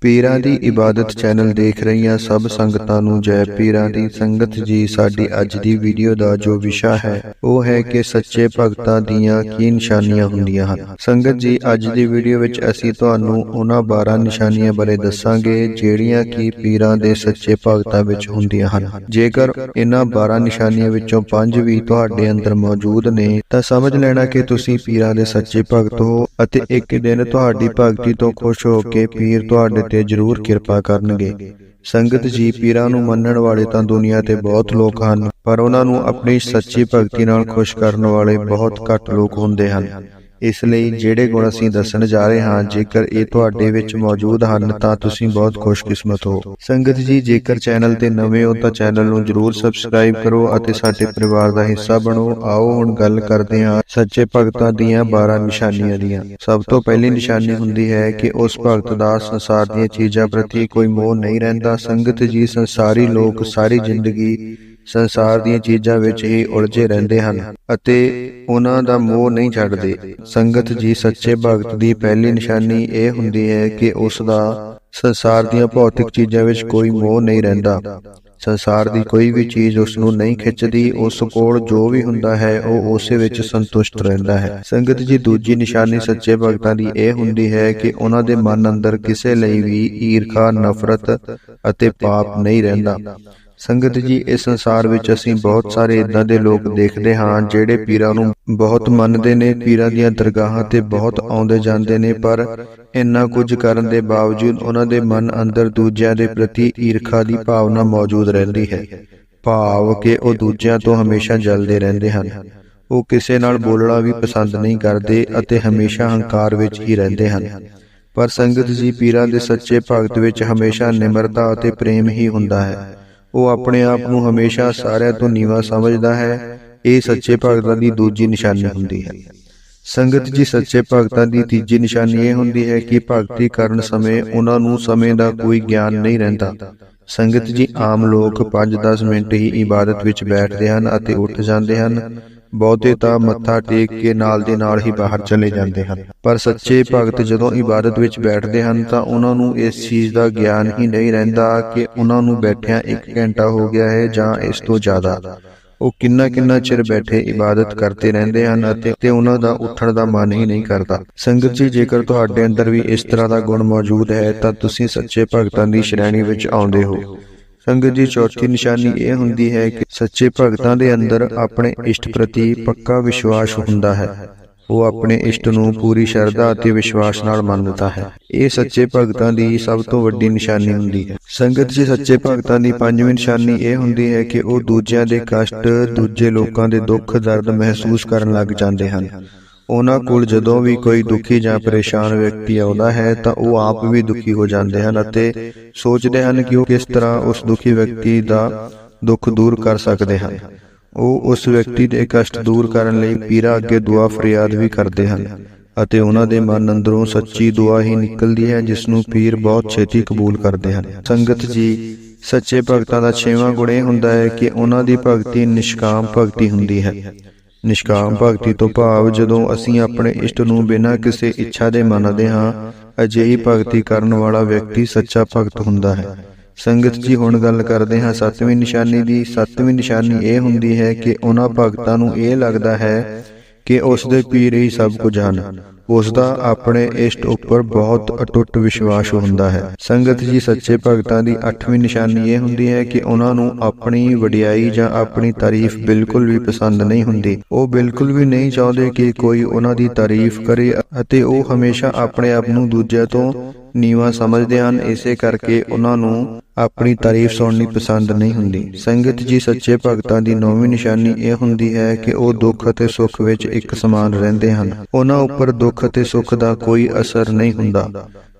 ਪੀਰਾਂ ਦੀ ਇਬਾਦਤ ਚੈਨਲ ਦੇਖ ਰਹੀਆਂ ਸਭ ਸੰਗਤਾਂ ਨੂੰ ਜੈ ਪੀਰਾਂ ਦੀ ਸੰਗਤ ਜੀ ਸਾਡੀ ਅੱਜ ਦੀ ਵੀਡੀਓ ਦਾ ਜੋ ਵਿਸ਼ਾ ਹੈ ਉਹ ਹੈ ਕਿ ਸੱਚੇ ਭਗਤਾਂ ਦੀਆਂ ਕੀ ਨਿਸ਼ਾਨੀਆਂ ਹੁੰਦੀਆਂ ਹਨ। ਸੰਗਤ ਜੀ ਅੱਜ ਦੀ ਵੀਡੀਓ ਵਿੱਚ ਅਸੀਂ ਤੁਹਾਨੂੰ ਉਹਨਾਂ 12 ਨਿਸ਼ਾਨੀਆਂ ਬਾਰੇ ਦੱਸਾਂਗੇ ਜਿਹੜੀਆਂ ਕਿ ਪੀਰਾਂ ਦੇ ਸੱਚੇ ਭਗਤਾਂ ਵਿੱਚ ਹੁੰਦੀਆਂ ਹਨ। ਜੇਕਰ ਇਹਨਾਂ 12 ਨਿਸ਼ਾਨੀਆਂ ਵਿੱਚੋਂ 5 ਵੀ ਤੁਹਾਡੇ ਅੰਦਰ ਮੌਜੂਦ ਨੇ ਤਾਂ ਸਮਝ ਲੈਣਾ ਕਿ ਤੁਸੀਂ ਪੀਰਾਂ ਦੇ ਸੱਚੇ ਭਗਤ ਹੋ ਅਤੇ ਇੱਕ ਦਿਨ ਤੁਹਾਡੀ ਭਗਤੀ ਤੋਂ ਖੁਸ਼ ਹੋ ਕੇ ਪੀਰ ਤੁਹਾਡੇ ਤੇ ਜ਼ਰੂਰ ਕਿਰਪਾ ਕਰਨਗੇ। ਸੰਗਤ ਜੀ ਪੀਰਾਂ ਨੂੰ ਮੰਨਣ ਵਾਲੇ ਤਾਂ ਦੁਨੀਆ ਤੇ ਬਹੁਤ ਲੋਕ ਹਨ, ਪਰ ਉਹਨਾਂ ਨੂੰ ਆਪਣੀ ਸੱਚੀ ਭਗਤੀ ਨਾਲ ਖੁਸ਼ ਕਰਨ ਵਾਲੇ ਬਹੁਤ ਘੱਟ ਲੋਕ ਹੁੰਦੇ ਹਨ। ਇਸ ਲਈ ਜਿਹੜੇ ਗੁਣ ਅਸੀਂ ਦੱਸਣ ਜਾ ਰਹੇ ਹਾਂ, ਜੇਕਰ ਇਹ ਤੁਹਾਡੇ ਵਿੱਚ ਮੌਜੂਦ ਹਨ, ਤਾਂ ਤੁਸੀਂ ਬਹੁਤ ਖੁਸ਼ਕਿਸਮਤ ਹੋ। ਸੰਗਤ ਜੀ, ਜੇਕਰ ਚੈਨਲ ਤੇ ਨਵੇਂ ਹੋ, ਤਾਂ ਚੈਨਲ ਨੂੰ ਜਰੂਰ ਸਬਸਕ੍ਰਾਈਬ ਕਰੋ ਅਤੇ ਸਾਡੇ ਪਰਿਵਾਰ ਦਾ ਹਿੱਸਾ ਬਣੋ। ਆਓ, ਹੁਣ ਗੱਲ ਕਰਦੇ ਹਾਂ ਸੱਚੇ ਭਗਤਾਂ ਦੀਆਂ 12 ਨਿਸ਼ਾਨੀਆਂ ਦੀਆਂ। ਸਭ ਤੋਂ ਪਹਿਲੀ ਨਿਸ਼ਾਨੀ ਹੁੰਦੀ ਹੈ ਕਿ ਉਸ ਭਗਤ ਦਾ ਸੰਸਾਰ ਦੀਆਂ ਚੀਜ਼ਾਂ ਪ੍ਰਤੀ ਕੋਈ ਮੋਹ ਨਹੀਂ ਰਹਿੰਦਾ। ਸੰਗਤ ਜੀ, ਸੰਸਾਰੀ ਲੋਕ, ਸਾਰੀ ਜ਼ਿੰਦਗੀ ਸੰਸਾਰ ਦੀਆਂ ਚੀਜ਼ਾਂ ਵਿੱਚ ਹੀ ਉਲਝੇ ਰਹਿੰਦੇ ਹਨ ਅਤੇ ਉਹਨਾਂ ਦਾ ਮੋਹ ਨਹੀਂ ਛੱਡਦੇ। ਸੰਗਤ ਜੀ, ਸੱਚੇ ਭਗਤ ਦੀ ਪਹਿਲੀ ਨਿਸ਼ਾਨੀ ਇਹ ਹੁੰਦੀ ਹੈ ਕਿ ਉਸ ਦਾ ਸੰਸਾਰ ਦੀਆਂ ਭੌਤਿਕ ਚੀਜ਼ਾਂ ਵਿੱਚ ਕੋਈ ਮੋਹ ਨਹੀਂ ਰਹਿੰਦਾ। ਸੰਸਾਰ ਦੀ ਕੋਈ ਵੀ ਚੀਜ਼ ਉਸ ਨੂੰ ਨਹੀਂ ਖਿੱਚਦੀ, ਉਸ ਕੋਲ ਜੋ ਵੀ ਹੁੰਦਾ ਹੈ, ਉਹ ਉਸੇ ਵਿੱਚ ਸੰਤੁਸ਼ਟ ਰਹਿੰਦਾ ਹੈ। ਸੰਗਤ ਜੀ, ਦੂਜੀ ਨਿਸ਼ਾਨੀ ਸੱਚੇ ਭਗਤਾਂ ਦੀ ਇਹ ਹੁੰਦੀ ਹੈ ਕਿ ਉਹਨਾਂ ਦੇ ਮਨ ਅੰਦਰ ਕਿਸੇ ਲਈ ਵੀ ਈਰਖਾ, ਨਫ਼ਰਤ ਅਤੇ ਪਾਪ ਨਹੀਂ ਰਹਿੰਦਾ। ਸੰਗਤ ਜੀ ਇਸ ਸੰਸਾਰ ਵਿੱਚ ਅਸੀਂ ਬਹੁਤ ਸਾਰੇ ਇਦਾਂ ਦੇ ਲੋਕ ਦੇਖਦੇ ਹਾਂ ਜਿਹੜੇ ਪੀਰਾਂ ਨੂੰ ਬਹੁਤ ਮੰਨਦੇ ਨੇ ਪੀਰਾਂ ਦੀਆਂ ਦਰਗਾਹਾਂ ਤੇ ਬਹੁਤ ਆਉਂਦੇ ਜਾਂਦੇ ਨੇ ਪਰ ਇੰਨਾ ਕੁਝ ਕਰਨ ਦੇ ਬਾਵਜੂਦ ਉਹਨਾਂ ਦੇ ਮਨ ਅੰਦਰ ਦੂਜਿਆਂ ਦੇ ਪ੍ਰਤੀ ਈਰਖਾ ਦੀ ਭਾਵਨਾ ਮੌਜੂਦ ਰਹਿੰਦੀ ਹੈ। ਭਾਵ ਕਿ ਉਹ ਦੂਜਿਆਂ ਤੋਂ ਹਮੇਸ਼ਾ ਜਲਦੇ ਰਹਿੰਦੇ ਹਨ। ਉਹ ਕਿਸੇ ਨਾਲ ਬੋਲਣਾ ਵੀ ਪਸੰਦ ਨਹੀਂ ਕਰਦੇ ਅਤੇ ਹਮੇਸ਼ਾ ਹੰਕਾਰ ਵਿੱਚ ਹੀ ਰਹਿੰਦੇ ਹਨ। ਪਰ ਸੰਗਤ ਜੀ ਪੀਰਾਂ ਦੇ ਸੱਚੇ ਭਗਤ ਵਿੱਚ ਹਮੇਸ਼ਾ ਨਿਮਰਤਾ ਅਤੇ ਪ੍ਰੇਮ ਹੀ ਹੁੰਦਾ ਹੈ ਉਹ ਆਪਣੇ ਆਪ ਨੂੰ ਹਮੇਸ਼ਾ ਸਾਰਿਆਂ ਤੋਂ ਨੀਵਾ ਸਮਝਦਾ ਹੈ। ਇਹ ਸੱਚੇ ਭਗਤਾਂ ਦੀ ਦੂਜੀ ਨਿਸ਼ਾਨੀ ਹੁੰਦੀ ਹੈ। ਸੰਗਤ ਜੀ, ਸੱਚੇ ਭਗਤਾਂ ਦੀ ਤੀਜੀ ਨਿਸ਼ਾਨੀ ਇਹ ਹੁੰਦੀ ਹੈ ਕਿ ਭਗਤੀ ਕਰਨ ਸਮੇਂ ਉਹਨਾਂ ਨੂੰ ਸਮੇਂ ਦਾ ਕੋਈ ਗਿਆਨ ਨਹੀਂ ਰਹਿੰਦਾ। ਸੰਗਤ ਜੀ, ਆਮ ਲੋਕ 5-10 ਮਿੰਟ ਹੀ ਇਬਾਦਤ ਵਿੱਚ ਬੈਠਦੇ ਹਨ ਅਤੇ ਉੱਠ ਜਾਂਦੇ ਹਨ। ਬਹੁਤੇ ਤਾਂ ਮੱਥਾ ਟੇਕ ਕੇ ਨਾਲ ਦੇ ਨਾਲ ਹੀ ਬਾਹਰ ਚਲੇ ਜਾਂਦੇ ਹਨ। ਪਰ ਸੱਚੇ ਭਗਤ ਜਦੋਂ ਇਬਾਦਤ ਵਿੱਚ ਬੈਠਦੇ ਹਨ ਤਾਂ ਉਹਨਾਂ ਨੂੰ ਇਸ ਚੀਜ਼ ਦਾ ਗਿਆਨ ਹੀ ਨਹੀਂ ਰਹਿੰਦਾ ਕਿ ਉਹਨਾਂ ਨੂੰ ਬੈਠਿਆਂ 1 ਘੰਟਾ ਹੋ ਗਿਆ ਹੈ ਜਾਂ ਇਸ ਤੋਂ ਜ਼ਿਆਦਾ। ਉਹ ਕਿੰਨਾ ਕਿੰਨਾ ਚਿਰ ਬੈਠੇ ਇਬਾਦਤ ਕਰਦੇ ਰਹਿੰਦੇ ਹਨ ਅਤੇ ਤੇ ਉਹਨਾਂ ਦਾ ਉੱਠਣ ਦਾ ਮਨ ਹੀ ਨਹੀਂ ਕਰਦਾ। ਸੰਗਤ ਜੀ ਜੇਕਰ ਤੁਹਾਡੇ ਅੰਦਰ ਵੀ ਇਸ ਤਰ੍ਹਾਂ ਦਾ ਗੁਣ ਮੌਜੂਦ ਹੈ ਤਾਂ ਤੁਸੀਂ ਸੱਚੇ ਭਗਤਾਂ ਦੀ ਸ਼੍ਰੇਣੀ ਵਿੱਚ ਆਉਂਦੇ ਹੋ। ਸੰਗਤ ਜੀ ਚੌਥੀ ਨਿਸ਼ਾਨੀ ਇਹ ਹੁੰਦੀ ਹੈ ਕਿ ਸੱਚੇ ਭਗਤਾਂ ਦੇ ਅੰਦਰ ਆਪਣੇ ਇਸ਼ਟ ਪ੍ਰਤੀ ਪੱਕਾ ਵਿਸ਼ਵਾਸ ਹੁੰਦਾ ਹੈ। ਉਹ ਆਪਣੇ ਇਸ਼ਟ ਨੂੰ ਪੂਰੀ ਸ਼ਰਧਾ ਅਤੇ ਵਿਸ਼ਵਾਸ ਨਾਲ ਮੰਨਦਾ ਹੈ। ਇਹ ਸੱਚੇ ਭਗਤਾਂ ਦੀ ਸਭ ਤੋਂ ਵੱਡੀ ਨਿਸ਼ਾਨੀ ਹੁੰਦੀ ਹੈ। ਸੰਗਤ ਜੀ ਸੱਚੇ ਭਗਤਾਂ ਦੀ ਪੰਜਵੀਂ ਨਿਸ਼ਾਨੀ ਇਹ ਹੁੰਦੀ ਹੈ ਕਿ ਉਹ ਦੂਜਿਆਂ ਦੇ ਕਸ਼ਟ ਦੂਜੇ ਲੋਕਾਂ ਦੇ ਦੁੱਖ, ਦਰਦ ਮਹਿਸੂਸ ਕਰਨ ਲੱਗ ਜਾਂਦੇ ਹਨ। ਉਹਨਾਂ ਕੋਲ ਜਦੋਂ ਵੀ ਕੋਈ ਦੁਖੀ ਜਾਂ ਪਰੇਸ਼ਾਨ ਵਿਅਕਤੀ ਆਉਂਦਾ ਹੈ ਤਾਂ ਉਹ ਆਪ ਵੀ ਦੁਖੀ ਹੋ ਜਾਂਦੇ ਹਨ ਅਤੇ ਸੋਚਦੇ ਹਨ ਕਿ ਉਹ ਕਿਸ ਤਰ੍ਹਾਂ ਉਸ ਦੁਖੀ ਵਿਅਕਤੀ ਦਾ ਦੁੱਖ ਦੂਰ ਕਰ ਸਕਦੇ ਹਨ। ਉਹ ਉਸ ਵਿਅਕਤੀ ਦੇ ਕਸ਼ਟ ਦੂਰ ਕਰਨ ਲਈ ਪੀਰਾਂ ਅੱਗੇ ਦੁਆ ਫਰਿਆਦ ਵੀ ਕਰਦੇ ਹਨ ਅਤੇ ਉਹਨਾਂ ਦੇ ਮਨ ਅੰਦਰੋਂ ਸੱਚੀ ਦੁਆ ਹੀ ਨਿਕਲਦੀ ਹੈ ਜਿਸ ਨੂੰ ਪੀਰ ਬਹੁਤ ਛੇਤੀ ਕਬੂਲ ਕਰਦੇ ਹਨ। ਸੰਗਤ ਜੀ ਸੱਚੇ ਭਗਤਾਂ ਦਾ ਛੇਵਾਂ ਗੁਣ ਇਹ ਹੁੰਦਾ ਹੈ ਕਿ ਉਹਨਾਂ ਦੀ ਭਗਤੀ ਨਿਸ਼ਕਾਮ ਭਗਤੀ ਹੁੰਦੀ ਹੈ ਨਿਸ਼ਕਾਮ ਭਗਤੀ ਤੋਂ ਭਾਵ ਜਦੋਂ ਅਸੀਂ ਆਪਣੇ ਇਸ਼ਟ ਨੂੰ ਬਿਨਾਂ ਕਿਸੇ ਇੱਛਾ ਦੇ ਮੰਨਦੇ ਹਾਂ, ਅਜਿਹੀ ਭਗਤੀ ਕਰਨ ਵਾਲਾ ਵਿਅਕਤੀ ਸੱਚਾ ਭਗਤ ਹੁੰਦਾ ਹੈ। ਸੰਗਤ ਜੀ ਹੁਣ ਗੱਲ ਕਰਦੇ ਹਾਂ, ਸੱਤਵੀਂ ਨਿਸ਼ਾਨੀ ਦੀ। ਸੱਤਵੀਂ ਨਿਸ਼ਾਨੀ ਇਹ ਹੁੰਦੀ ਹੈ ਕਿ ਉਹਨਾਂ ਭਗਤਾਂ ਨੂੰ ਇਹ ਲੱਗਦਾ ਹੈ ਕਿ ਉਸ ਦੇ ਪੀਰ ਹੀ ਸਭ ਕੁਝ ਹਨ। ਉਸ ਦਾ ਆਪਣੇ ਇਸ਼ਟ ਉੱਪਰ ਬਹੁਤ ਅਟੁੱਟ ਵਿਸ਼ਵਾਸ ਹੁੰਦਾ ਹੈ। ਸੰਗਤ ਜੀ, ਸੱਚੇ ਭਗਤਾਂ ਦੀ 8ਵੀਂ ਨਿਸ਼ਾਨੀ ਇਹ ਹੁੰਦੀ ਹੈ ਕਿ ਉਹਨਾਂ ਨੂੰ ਆਪਣੀ ਵਡਿਆਈ ਜਾਂ ਆਪਣੀ ਤਾਰੀਫ ਬਿਲਕੁਲ ਵੀ ਪਸੰਦ ਨਹੀਂ ਹੁੰਦੀ। ਉਹ ਬਿਲਕੁਲ ਵੀ ਨਹੀਂ ਚਾਹੁੰਦੇ ਕਿ ਕੋਈ ਉਹਨਾਂ ਦੀ ਤਾਰੀਫ ਕਰੇ ਅਤੇ ਉਹ ਹਮੇਸ਼ਾ ਆਪਣੇ ਆਪ ਨੂੰ ਦੂਜਿਆਂ ਤੋਂ ਨੀਵਾ ਸਮਝਦੇ ਹਨ, ਇਸੇ ਕਰਕੇ ਉਹਨਾਂ ਨੂੰ ਆਪਣੀ ਤਾਰੀਫ ਸੁਣਨੀ ਪਸੰਦ ਨਹੀਂ ਹੁੰਦੀ। ਸੰਗਤ ਜੀ, ਸੱਚੇ ਭਗਤਾਂ ਦੀ ਨੌਵੀਂ ਨਿਸ਼ਾਨੀ ਇਹ ਹੁੰਦੀ ਹੈ ਕਿ ਉਹ ਦੁੱਖ ਅਤੇ ਸੁੱਖ ਵਿੱਚ ਇੱਕ ਸਮਾਨ ਰਹਿੰਦੇ ਹਨ। ਉਹਨਾਂ ਉੱਪਰ ਦੁੱਖ ਅਤੇ ਸੁੱਖ ਦਾ ਕੋਈ ਅਸਰ ਨਹੀਂ ਹੁੰਦਾ।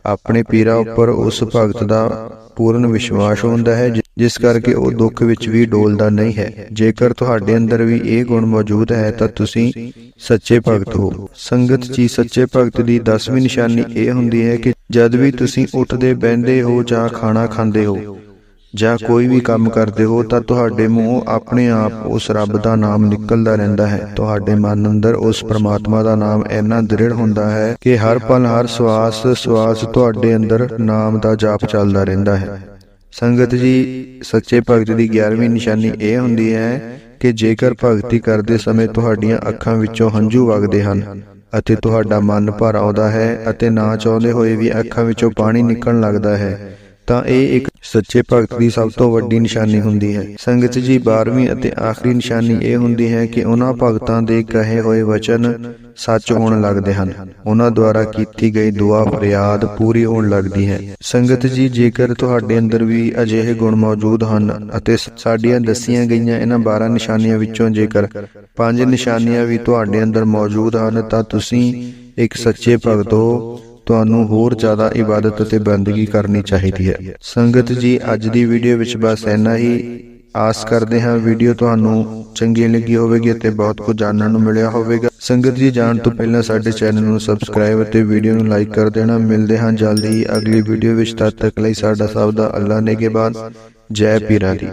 ਆਪਣੇ ਪੀਰਾਂ ਉੱਪਰ ਉਸ ਭਗਤ ਦਾ ਪੂਰਨ ਵਿਸ਼ਵਾਸ ਹੁੰਦਾ ਹੈ ਜਿਸ ਕਰਕੇ ਉਹ ਦੁੱਖ ਵਿੱਚ ਵੀ ਡੋਲਦਾ ਨਹੀਂ ਹੈ। ਜੇਕਰ ਤੁਹਾਡੇ ਅੰਦਰ ਵੀ ਇਹ ਗੁਣ ਮੌਜੂਦ ਹੈ ਤਾਂ ਤੁਸੀਂ ਸੱਚੇ ਭਗਤ ਹੋ। ਸੰਗਤ ਜੀ ਸੱਚੇ ਭਗਤ ਦੀ 10ਵੀਂ ਨਿਸ਼ਾਨੀ ਇਹ ਹੁੰਦੀ ਹੈ ਕਿ ਜਦ ਵੀ ਤੁਸੀਂ ਉੱਠਦੇ ਬੈਠਦੇ ਹੋ ਜਾਂ ਖਾਣਾ ਖਾਂਦੇ ਹੋ ਜਾਂ ਕੋਈ ਵੀ ਕੰਮ ਕਰਦੇ ਹੋ ਤਾਂ ਤੁਹਾਡੇ ਮੂੰਹੋਂ ਆਪਣੇ ਆਪ ਉਸ ਰੱਬ ਦਾ ਨਾਮ ਨਿਕਲਦਾ ਰਹਿੰਦਾ ਹੈ। ਤੁਹਾਡੇ ਮਨ ਅੰਦਰ ਉਸ ਪ੍ਰਮਾਤਮਾ ਦਾ ਨਾਮ ਇੰਨਾ ਦ੍ਰਿੜ ਹੁੰਦਾ ਹੈ ਕਿ ਹਰ ਪਲ ਹਰ ਸਵਾਸ ਸਵਾਸ ਤੁਹਾਡੇ ਅੰਦਰ ਨਾਮ ਦਾ ਜਾਪ ਚੱਲਦਾ ਰਹਿੰਦਾ ਹੈ ਸੰਗਤ ਜੀ, ਸੱਚੇ ਭਗਤ ਦੀ 11ਵੀਂ ਨਿਸ਼ਾਨੀ ਇਹ ਹੁੰਦੀ ਹੈ ਕਿ ਜੇਕਰ ਭਗਤੀ ਕਰਦੇ ਸਮੇਂ ਤੁਹਾਡੀਆਂ ਅੱਖਾਂ ਵਿੱਚੋਂ ਹੰਝੂ ਵਗਦੇ ਹਨ ਅਤੇ ਤੁਹਾਡਾ ਮਨ ਭਰ ਆਉਂਦਾ ਹੈ ਅਤੇ ਨਾ ਚਾਹੁੰਦੇ ਹੋਏ ਵੀ ਅੱਖਾਂ ਵਿੱਚੋਂ ਪਾਣੀ ਨਿਕਲਣ ਲੱਗਦਾ ਹੈ, ਤਾਂ ਇਹ ਇੱਕ ਸੱਚੇ ਭਗਤ ਦੀ ਸਭ ਤੋਂ ਵੱਡੀ ਨਿਸ਼ਾਨੀ ਹੁੰਦੀ ਹੈ। ਸੰਗਤ ਜੀ 12ਵੀਂ ਅਤੇ ਆਖਰੀ ਨਿਸ਼ਾਨੀ ਇਹ ਹੁੰਦੀ ਹੈ ਕਿ ਉਹਨਾਂ ਭਗਤਾਂ ਦੇ ਕਹੇ ਹੋਏ ਵਚਨ ਸੱਚ ਹੋਣ ਲੱਗਦੇ ਹਨ। ਉਹਨਾਂ ਦੁਆਰਾ ਕੀਤੀ ਗਈ ਦੁਆ ਫਰਿਆਦ ਪੂਰੀ ਹੋਣ ਲੱਗਦੀ ਹੈ। ਸੰਗਤ ਜੀ, ਜੇਕਰ ਤੁਹਾਡੇ ਅੰਦਰ ਵੀ ਅਜਿਹੇ ਗੁਣ ਮੌਜੂਦ ਹਨ ਅਤੇ ਸਾਡੀਆਂ ਦੱਸੀਆਂ ਗਈਆਂ ਇਹਨਾਂ 12 ਨਿਸ਼ਾਨੀਆਂ ਵਿੱਚੋਂ ਜੇਕਰ ਪੰਜ ਨਿਸ਼ਾਨੀਆਂ ਵੀ ਤੁਹਾਡੇ ਅੰਦਰ ਮੌਜੂਦ ਹਨ, ਤਾਂ ਤੁਸੀਂ ਇੱਕ ਸੱਚੇ ਭਗਤ ਹੋ ਤੁਹਾਨੂੰ ਹੋਰ ਜ਼ਿਆਦਾ ਇਬਾਦਤ ਅਤੇ ਬੰਦਗੀ ਕਰਨੀ ਚਾਹੀਦੀ ਹੈ। ਸੰਗਤ ਜੀ, ਅੱਜ ਦੀ ਵੀਡੀਓ ਵਿੱਚ ਬਸ ਇੰਨਾ ਹੀ। ਆਸ ਕਰਦੇ ਹਾਂ ਵੀਡੀਓ ਤੁਹਾਨੂੰ ਚੰਗੀ ਲੱਗੀ ਹੋਵੇਗੀ ਅਤੇ ਬਹੁਤ ਕੁਝ ਜਾਣਨ ਨੂੰ ਮਿਲਿਆ ਹੋਵੇਗਾ। ਸੰਗਤ ਜੀ, ਜਾਣ ਤੋਂ ਪਹਿਲਾਂ ਸਾਡੇ ਚੈਨਲ ਨੂੰ ਸਬਸਕ੍ਰਾਈਬ ਅਤੇ ਵੀਡੀਓ ਨੂੰ ਲਾਈਕ ਕਰ ਦੇਣਾ। ਮਿਲਦੇ ਹਾਂ ਜਲਦੀ ਹੀ ਅਗਲੀ ਵੀਡੀਓ ਵਿੱਚ। ਤਦ ਤੱਕ ਲਈ ਸਾਡਾ ਸਭ ਦਾ ਅੱਲਾ ਨੇਗੇਬਾਨ। ਜੈ ਪੀਰਾ ਦੀ।